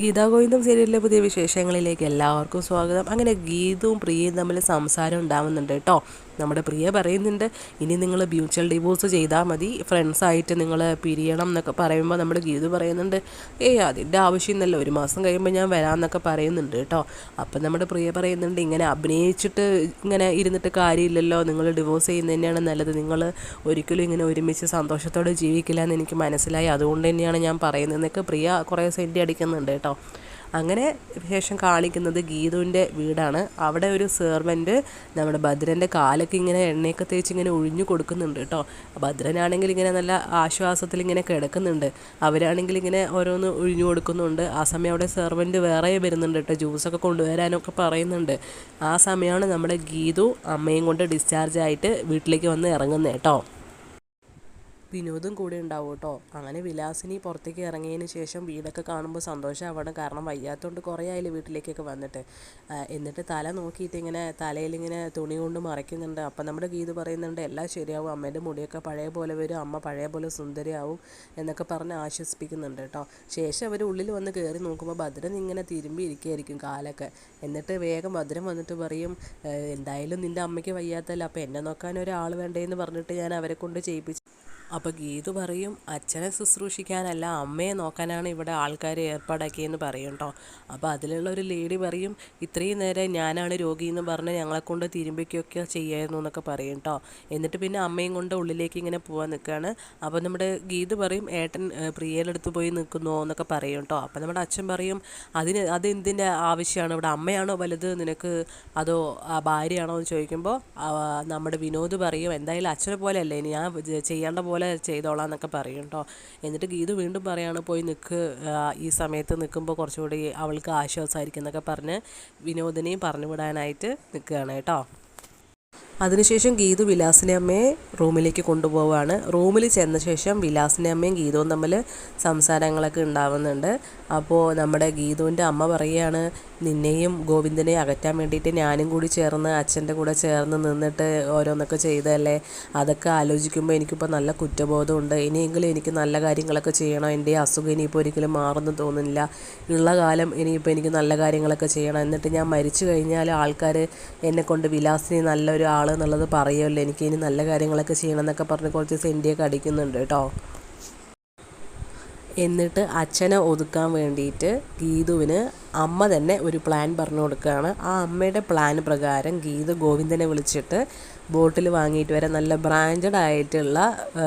ഗീതാ ഗോവിന്ദം സീരിയലിലെ പുതിയ വിശേഷങ്ങളിലേക്ക് എല്ലാവർക്കും സ്വാഗതം. അങ്ങനെ ഗീതവും പ്രിയയും തമ്മിൽ സംസാരം ഉണ്ടാവുന്നുണ്ട് കേട്ടോ. നമ്മുടെ പ്രിയ പറയുന്നുണ്ട് ഇനി നിങ്ങൾ മ്യൂച്വൽ ഡിവോഴ്സ് ചെയ്താൽ മതി ഫ്രണ്ട്സായിട്ട് നിങ്ങൾ പിരിയണം എന്നൊക്കെ പറയുമ്പോൾ നമ്മൾ ഗീതു പറയുന്നുണ്ട് ഏയ് അതിന്റെ ആവശ്യമൊന്നുമല്ല ഒരു മാസം കഴിയുമ്പോൾ ഞാൻ വരാമെന്നൊക്കെ പറയുന്നുണ്ട് കേട്ടോ. അപ്പം നമ്മുടെ പ്രിയ പറയുന്നുണ്ട് ഇങ്ങനെ അഭിനയിച്ചിട്ട് ഇങ്ങനെ ഇരുന്നിട്ട് കാര്യമില്ലല്ലോ നിങ്ങൾ ഡിവോഴ്സ് ചെയ്യുന്നത് തന്നെയാണ് നല്ലത്. നിങ്ങൾ ഒരിക്കലും ഇങ്ങനെ ഒരുമിച്ച് സന്തോഷത്തോടെ ജീവിക്കില്ല എന്ന് എനിക്ക് മനസ്സിലായി. അതുകൊണ്ട് തന്നെയാണ് ഞാൻ പറയുന്നത് എന്നൊക്കെ പ്രിയ കുറേ സെന്റി അടിക്കുന്നുണ്ട് കേട്ടോ. അങ്ങനെ ശേഷം കാണിക്കുന്നത് ഗീതുവിന്റെ വീടാണ്. അവിടെ ഒരു സെർവന്റ് നമ്മുടെ ഭദ്രന്റെ കാലൊക്കെ ഇങ്ങനെ എണ്ണയൊക്കെ തേച്ച് ഇങ്ങനെ ഒഴിഞ്ഞു കൊടുക്കുന്നുണ്ട് കേട്ടോ. ഭദ്രനാണെങ്കിൽ ഇങ്ങനെ നല്ല ആശ്വാസത്തിൽ ഇങ്ങനെ കിടക്കുന്നുണ്ട്. അവരാണെങ്കിൽ ഇങ്ങനെ ഓരോന്ന് ഒഴിഞ്ഞു കൊടുക്കുന്നുണ്ട്. ആ സമയം അവിടെ സെർവന്റ് വേറെ വരുന്നുണ്ട് കേട്ടോ. ജ്യൂസൊക്കെ കൊണ്ടുവരാനൊക്കെ പറയുന്നുണ്ട്. ആ സമയമാണ് നമ്മുടെ ഗീതു അമ്മയും കൊണ്ട് ഡിസ്ചാർജ് ആയിട്ട് വീട്ടിലേക്ക് വന്ന് ഇറങ്ങുന്നത് കേട്ടോ. വിനോദും കൂടെ ഉണ്ടാവും കേട്ടോ. അങ്ങനെ വിലാസിനി പുറത്തേക്ക് ഇറങ്ങിയതിന് ശേഷം വീടൊക്കെ കാണുമ്പോൾ സന്തോഷമാവണം. കാരണം വയ്യാത്തതുകൊണ്ട് കുറേ ആയില്ലേ വീട്ടിലേക്കൊക്കെ വന്നിട്ട്. എന്നിട്ട് തല നോക്കിയിട്ട് ഇങ്ങനെ തലയിലിങ്ങനെ തുണി കൊണ്ട് മറയ്ക്കുന്നുണ്ട്. അപ്പം നമ്മുടെ ഗീത് പറയുന്നുണ്ട് എല്ലാം ശരിയാവും. അമ്മേന്റെ മുടിയൊക്കെ പഴയ പോലെ വരും. അമ്മ പഴയ പോലെ സുന്ദരിയാവും. എന്നൊക്കെ പറഞ്ഞ് ആശ്വസിപ്പിക്കുന്നുണ്ട് കേട്ടോ. ശേഷം അവർ ഉള്ളിൽ വന്ന് കയറി നോക്കുമ്പോൾ ഭദ്രൻ ഇങ്ങനെ തിരുമ്പി ഇരിക്കുകയായിരിക്കും കാലൊക്കെ. എന്നിട്ട് വേഗം ഭദ്രൻ വന്നിട്ട് പറയും എന്തായാലും നിന്റെ അമ്മയ്ക്ക് വയ്യാത്തല്ല അപ്പോൾ എന്നെ നോക്കാൻ ഒരാൾ വേണ്ടേന്ന് പറഞ്ഞിട്ട് ഞാൻ അവരെ കൊണ്ട് ചെയ്യിപ്പിച്ചു അപ്പോൾ ഗീതു പറയും അച്ഛനെ ശുശ്രൂഷിക്കാനല്ല അമ്മയെ നോക്കാനാണ് ഇവിടെ ആൾക്കാർ ഏർപ്പാടാക്കിയെന്ന് പറയും കേട്ടോ അപ്പോൾ അതിലുള്ള ഒരു ലേഡി പറയും ഇത്രയും നേരം ഞാനാണ് രോഗിയെന്ന് പറഞ്ഞ് ഞങ്ങളെ കൊണ്ട് തിരുമ്പിക്കൊക്കെ ചെയ്യായിരുന്നു എന്നൊക്കെ പറയും കേട്ടോ എന്നിട്ട് പിന്നെ അമ്മയും കൊണ്ട് ഉള്ളിലേക്ക് ഇങ്ങനെ പോകാൻ നിൽക്കുകയാണ് അപ്പോൾ നമ്മുടെ ഗീതു പറയും ഏട്ടൻ പ്രിയയുടെ അടുത്ത് പോയി നിൽക്കുന്നു എന്നൊക്കെ പറയും കേട്ടോ അപ്പോൾ നമ്മുടെ അച്ഛൻ പറയും അതിന് അത് എന്തിന്റെ ആവശ്യമാണ് ഇവിടെ അമ്മയാണോ വലുത്? നിനക്ക് അതോ ഭാര്യയാണോ? എന്ന് ചോദിക്കുമ്പോൾ നമ്മുടെ വിനോദ് പറയും എന്തായാലും അച്ഛനെ പോലെയല്ലേ ഞാൻ ചെയ്യേണ്ട പോലെ പോലെ ചെയ്തോളാം എന്നൊക്കെ പറയും കേട്ടോ എന്നിട്ട് ഗീതു വീണ്ടും പറയാണ് പോയി നിൽക്ക് ഈ സമയത്ത് നിൽക്കുമ്പോൾ കുറച്ചുകൂടി അവൾക്ക് ആശ്വാസമായിരിക്കും എന്നൊക്കെ പറഞ്ഞ് വിനോദിനെയും പറഞ്ഞു വിടാനായിട്ട് നിൽക്കുകയാണ് കേട്ടോ അതിനുശേഷം ഗീതു വിലാസിനെ അമ്മയെ റൂമിലേക്ക് കൊണ്ടുപോവാണ്. റൂമിൽ ചെന്ന ശേഷം വിലാസിനെ അമ്മയും ഗീതവും തമ്മിൽ സംസാരങ്ങളൊക്കെ ഉണ്ടാവുന്നുണ്ട്. അപ്പോൾ നമ്മുടെ ഗീതുവിന്റെ അമ്മ പറയുകയാണ് നിന്നെയും ഗോവിന്ദനെയും അകറ്റാൻ വേണ്ടിയിട്ട് ഞാനും കൂടി ചേർന്ന് അച്ഛന്റെ കൂടെ ചേർന്ന് നിന്നിട്ട് ഓരോന്നൊക്കെ ചെയ്തല്ലേ അതൊക്കെ ആലോചിക്കുമ്പോൾ എനിക്കിപ്പോൾ നല്ല കുറ്റബോധമുണ്ട്. ഇനിയെങ്കിലും എനിക്ക് നല്ല കാര്യങ്ങളൊക്കെ ചെയ്യണം. എന്റെ അസുഖം ഇനിയിപ്പോൾ ഒരിക്കലും മാറുന്നു തോന്നുന്നില്ല. ഉള്ള കാലം ഇനിയിപ്പോൾ എനിക്ക് നല്ല കാര്യങ്ങളൊക്കെ ചെയ്യണം. എന്നിട്ട് ഞാൻ മരിച്ചു കഴിഞ്ഞാൽ ആൾക്കാർ എന്നെ കൊണ്ട് വിലാസിനി നല്ലൊരു ആൾ എന്നുള്ളത് പറയുമല്ലോ എനിക്ക് ഇനി നല്ല കാര്യങ്ങളൊക്കെ ചെയ്യണം എന്നൊക്കെ പറഞ്ഞ് കുറച്ച് സെന്റിയൊക്കെ അടിക്കുന്നുണ്ട് കേട്ടോ. എന്നിട്ട് അച്ഛനെ ഒതുക്കാൻ വേണ്ടിയിട്ട് ഗീതുവിന് അമ്മ തന്നെ ഒരു പ്ലാൻ പറഞ്ഞു കൊടുക്കുകയാണ്. ആ അമ്മയുടെ പ്ലാൻ പ്രകാരം ഗീതു ഗോവിന്ദനെ വിളിച്ചിട്ട് ബോട്ടിൽ വാങ്ങിയിട്ട് വരെ നല്ല ബ്രാൻഡഡ് ആയിട്ടുള്ള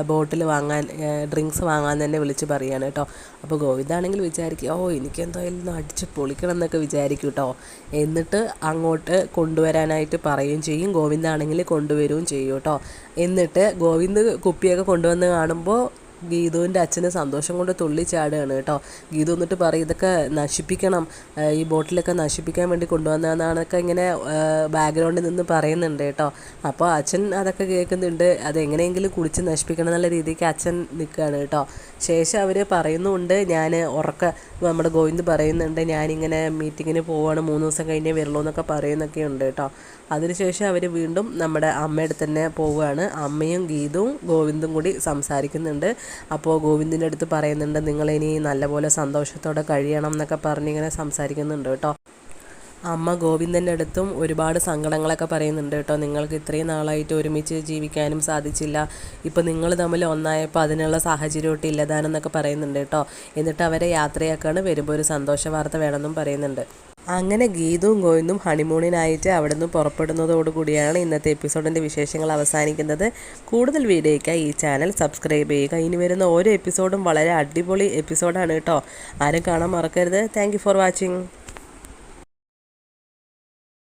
ബോട്ടിൽ വാങ്ങാൻ ഡ്രിങ്ക്സ് വാങ്ങാൻ തന്നെ വിളിച്ച് പറയുകയാണ് കേട്ടോ. അപ്പോൾ ഗോവിന്ദാണെങ്കിൽ വിചാരിക്കും ഓ എനിക്ക് എന്തായാലും അടിച്ച് പൊളിക്കണം എന്നൊക്കെ വിചാരിക്കും കേട്ടോ. എന്നിട്ട് അങ്ങോട്ട് കൊണ്ടുവരാനായിട്ട് പറയുകയും ചെയ്യും. ഗോവിന്ദാണെങ്കിൽ കൊണ്ടുവരികയും ചെയ്യും കേട്ടോ. എന്നിട്ട് ഗോവിന്ദ് കുപ്പിയൊക്കെ കൊണ്ടുവന്ന് കാണുമ്പോൾ ഗീതുവിന്റെ അച്ഛന് സന്തോഷം കൊണ്ട് തുള്ളിച്ചാടുകയാണ് കേട്ടോ. ഗീതു എന്നിട്ട് പറയും ഇതൊക്കെ നശിപ്പിക്കണം. ഈ ബോട്ടിലൊക്കെ നശിപ്പിക്കാൻ വേണ്ടി കൊണ്ടുവന്നതെന്നാണൊക്കെ ഇങ്ങനെ ബാക്ക്ഗ്രൗണ്ടിൽ നിന്ന് പറയുന്നുണ്ട് കേട്ടോ. അപ്പോൾ അച്ഛൻ അതൊക്കെ കേൾക്കുന്നുണ്ട്. അതെങ്ങനെയെങ്കിലും കുടിച്ച് നശിപ്പിക്കണം എന്നുള്ള രീതിക്ക് അച്ഛൻ നിൽക്കുകയാണ് കേട്ടോ. ശേഷം അവർ പറയുന്നുണ്ട് ഞാൻ ഉറക്ക നമ്മുടെ ഗോവിന്ദ് പറയുന്നുണ്ട് ഞാനിങ്ങനെ മീറ്റിങ്ങിന് പോവുകയാണ് മൂന്ന് ദിവസം കഴിഞ്ഞേ വരുള്ളൂ എന്നൊക്കെ പറയുന്നൊക്കെ ഉണ്ട് കേട്ടോ. അതിനുശേഷം അവർ വീണ്ടും നമ്മുടെ അമ്മയുടെ തന്നെ പോവുകയാണ്. അമ്മയും ഗീതവും ഗോവിന്ദും കൂടി സംസാരിക്കുന്നുണ്ട്. അപ്പോൾ ഗോവിന്ദിന്റെ അടുത്ത് പറയുന്നുണ്ട് നിങ്ങളിനി നല്ലപോലെ സന്തോഷത്തോടെ കഴിയണം എന്നൊക്കെ പറഞ്ഞിങ്ങനെ സംസാരിക്കുന്നുണ്ട് കേട്ടോ. അമ്മ ഗോവിന്ദന്റെ അടുത്തും ഒരുപാട് സങ്കടങ്ങളൊക്കെ പറയുന്നുണ്ട് കേട്ടോ. നിങ്ങൾക്ക് ഇത്രയും നാളായിട്ട് ഒരുമിച്ച് ജീവിക്കാനും സാധിച്ചില്ല. ഇപ്പോൾ നിങ്ങൾ തമ്മിൽ ഒന്നായപ്പോൾ അതിനുള്ള സാഹചര്യം ഇല്ലതാനെന്നൊക്കെ പറയുന്നുണ്ട് കേട്ടോ. എന്നിട്ട് അവരെ യാത്രയാക്കാണ് വരുമ്പോൾ ഒരു സന്തോഷ വാർത്ത വേണമെന്നും പറയുന്നുണ്ട്. അങ്ങനെ ഗീതവും ഗോവിന്ദും ഹണിമൂണിനായിട്ട് അവിടെ നിന്ന് പുറപ്പെടുന്നതോടുകൂടിയാണ് ഇന്നത്തെ എപ്പിസോഡിന്റെ വിശേഷങ്ങൾ അവസാനിക്കുന്നത്. കൂടുതൽ വീഡിയോയ്ക്കായി ഈ ചാനൽ സബ്സ്ക്രൈബ് ചെയ്യുക. ഇനി വരുന്ന ഓരോ എപ്പിസോഡും വളരെ അടിപൊളി എപ്പിസോഡാണ് കേട്ടോ. ആരും കാണാൻ മറക്കരുത്. Thank for watching